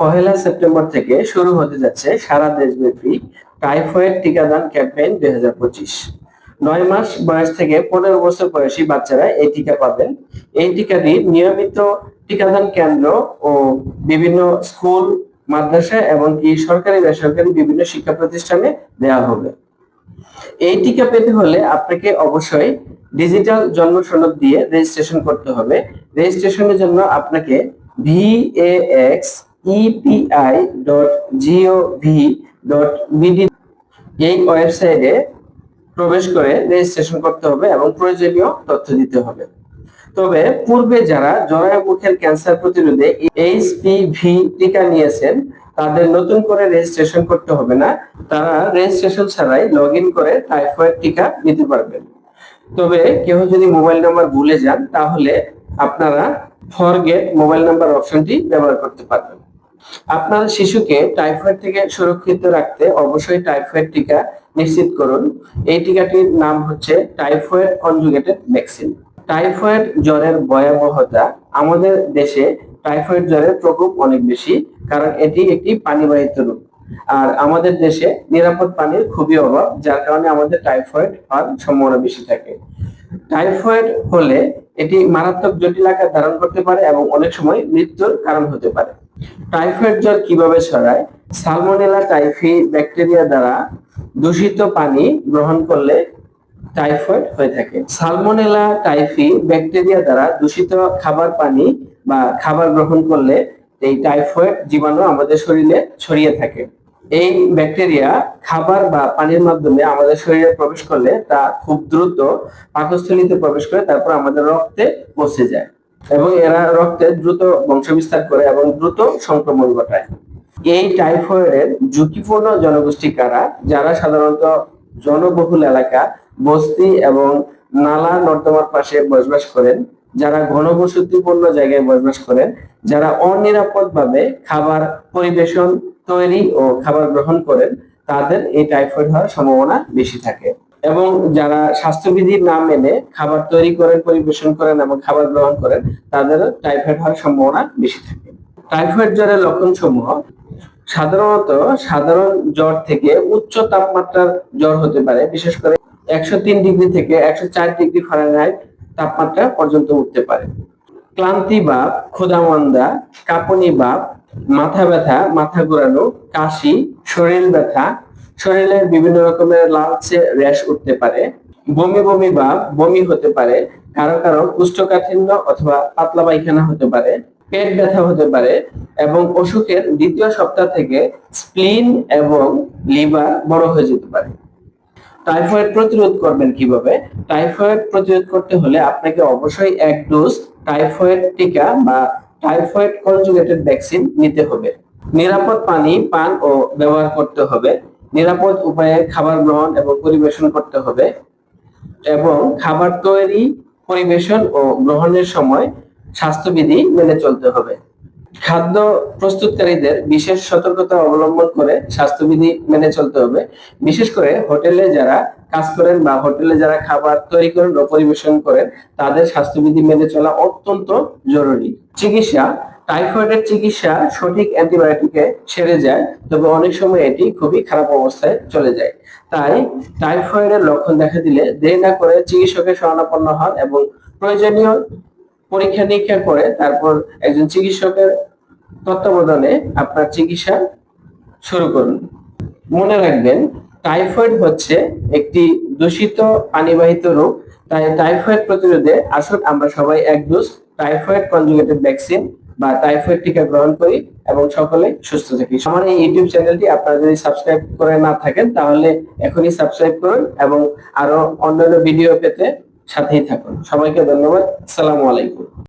পহেলা September থেকে শুরু হতে যাচ্ছে সারা দেশব্যাপী টাইফয়েড টিকাদান ক্যাম্পেইন দুই হাজার পঁচিশ। নয় মাস বয়স থেকে পনেরো বছর বয়সী বাচ্চারা এই টিকা পাবেন। এই টিকাটি নিয়মিত টিকাদান কেন্দ্র ও বিভিন্ন স্কুল, মাদ্রাসা এবং কি সরকারি বেসরকারি বিভিন্ন শিক্ষা প্রতিষ্ঠানে দেওয়া হবে। এই টিকা পেতে হলে আপনাকে অবশ্যই ডিজিটাল জন্ম সনদ দিয়ে রেজিস্ট্রেশন করতে হবে। রেজিস্ট্রেশনের জন্য আপনাকে ভিএএক্স ইপিআই ডট এই ওয়েবসাইটে প্রবেশ করে রেজিস্ট্রেশন করতে হবে এবং প্রয়োজনীয় তথ্য দিতে হবে। তবে পূর্বে যারা জরায়ু মুখের ক্যান্সার প্রতিরোধে এইচপিভি টিকা নিয়েছেন, তাদের নতুন করে রেজিস্ট্রেশন করতে হবে না। তারা রেজিস্ট্রেশন ছাড়াই লগ করে টাইফয়েড টিকা নিতে পারবেন। তবে কেউ যদি মোবাইল নাম্বার ভুলে যান, তাহলে আপনারা ফরগেট মোবাইল নাম্বার অপশনটি ব্যবহার করতে পারবেন। আপনার শিশুকে টাইফয়েড থেকে সুরক্ষিত রাখতে অবশ্যই টাইফয়েড টিকা নিশ্চিত করুন। এই টিকাটির নাম হচ্ছে টাইফয়েড কনজুগেটেড ভ্যাকসিন টাইফয়েড জ্বরের ভয়াবহতা আমাদের দেশে টাইফয়েড জ্বরের প্রকোপ অনেক বেশি, কারণ এটি একটি পানিবাহিত রোগ। আর আমাদের দেশে নিরাপদ পানির খুবই অভাব, যার কারণে আমাদের টাইফয়েড হওয়ার সম্ভাবনা বেশি থাকে। টাইফয়েড হলে এটি মারাত্মক জটিল আকার ধারণ করতে পারে এবং অনেক সময় মৃত্যুর কারণ হতে পারে। টাইফয়েড জ্বর কীভাবে ছড়ায়? সালমোনেলা টাইফি ব্যাকটেরিয়া দ্বারা দূষিত পানি গ্রহণ করলে টাইফয়েড হয়ে থাকে। সালমোনেলা টাইফি ব্যাকটেরিয়া দ্বারা দূষিত খাবার পানি বা খাবার গ্রহণ করলে এই টাইফয়েড জীবাণু আমাদের শরীরে ছড়িয়ে থাকে। এই ব্যাকটেরিয়া খাবার বা পানির মাধ্যমে আমাদের শরীরে প্রবেশ করলে তা খুব দ্রুত পাকস্থলীতে প্রবেশ করে তারপর আমাদের রক্তে পৌঁছে যায়। এবং এরা রক্তে দ্রুত বংশবিস্তার করে এবং দ্রুত সংক্রমণ ঘটায়। এই টাইফয়েডের ঝুঁকিপূর্ণ জনগোষ্ঠী কারা? যারা সাধারণত জনবহুল এলাকা, বস্তি এবং নালা নর্দমার পাশে বসবাস করেন, যারা ঘনবসতিপূর্ণ জায়গায় বসবাস করেন, যারা অনিরাপদ ভাবে খাবার পরিবেশন তৈরি ও খাবার গ্রহণ করেন, তাদের এই টাইফয়েড হওয়ার সম্ভাবনা বেশি থাকে। এবং যারা স্বাস্থ্যবিধি না মেনে খাবার তৈরি করেন, পরিবেশন করেন এবং খাবার গ্রহণ করেন, তাদের টাইফয়েড হওয়ার সম্ভাবনা বেশি থাকে। টাইফয়েড জ্বরের লক্ষণ সমূহ সাধারণত সাধারণ জ্বর থেকে উচ্চ তাপমাত্রার জ্বর হতে পারে, বিশেষ করে একশো তিন ডিগ্রি থেকে একশো চার ডিগ্রি ফারেনহাইট তাপমাত্রা পর্যন্ত উঠতে পারে। ক্লান্তি ভাব, ক্ষুধামন্দা, কাঁপুনি ভাব, মাথা ব্যথা, মাথা ঘোরানো, কাশি, শরীর ব্যথা শরীরের বিভিন্ন রকমের লালচে র্যাশ উঠতে পারে, বমি বমি বা বমি হতে পারে, কারও কারও কুষ্ঠকাঠিন্য অথবা পাতলা পায়খানা হতে পারে, পেট ব্যথা হতে পারে এবং অসুখের দ্বিতীয় সপ্তাহ থেকে স্প্লিন এবং লিভার বড় হয়ে যেতে পারে। টাইফয়েড প্রতিরোধ করবেন কীভাবে? টাইফয়েড প্রতিরোধ করতে হলে আপনাকে অবশ্যই এক ডোজ টাইফয়েড টিকা বা টাইফয়েড কনজুগেটেড ভ্যাকসিন নিতে হবে। নিরাপদ পানি, পান ও ব্যবহার করতে হবে। নিরাপদ উপায়ে খাবার গ্রহণ এবং পরিবেশন করতে হবে এবং খাবার তৈরি, পরিবেশন ও গ্রহণের সময় স্বাস্থ্যবিধি মেনে চলতে হবে। খাদ্য প্রস্তুতকারীদের বিশেষ সতর্কতা অবলম্বন করে স্বাস্থ্যবিধি মেনে চলতে হবে। বিশেষ করে হোটেলে যারা কাজ করেন বা হোটেলে যারা খাবার তৈরি করেন ও পরিবেশন করেন, তাদের স্বাস্থ্যবিধি মেনে চলা অত্যন্ত জরুরি। চিকিৎসা টাইফয়েডের চিকিৎসা সঠিক অ্যান্টিবায়োটিকে সেরে যায়, তবে অনেক সময় এটি খুবই খারাপ অবস্থায় চলে যায়। তাই টাইফয়েডের লক্ষণ দেখা দিলে দেরি না করে চিকিৎসকের শরণাপন্ন হন এবং প্রয়োজনীয় পরীক্ষা নিরীক্ষা করে তারপর একজন চিকিৎসকের তত্ত্বাবধানে আপনার চিকিৎসা শুরু করুন। মনে রাখবেন, টাইফয়েড হচ্ছে একটি দূষিত পানিবাহিত রোগ, তাই টাইফয়েড প্রতিরোধে আসুন আমরা সবাই এক ডোজ টাইফয়েড কনজুগেটেড ভ্যাকসিন বা টাইফয়েড টিকা গ্রহণ করি এবং সকলে সুস্থ থাকি। আমার এই ইউটিউব চ্যানেলটি আপনারা যদি সাবস্ক্রাইব করে না থাকেন, তাহলে এখনই সাবস্ক্রাইব করুন এবং আরও অন্যান্য ভিডিও পেতে সাথেই থাকুন। সবাইকে ধন্যবাদ। আসসালামু আলাইকুম।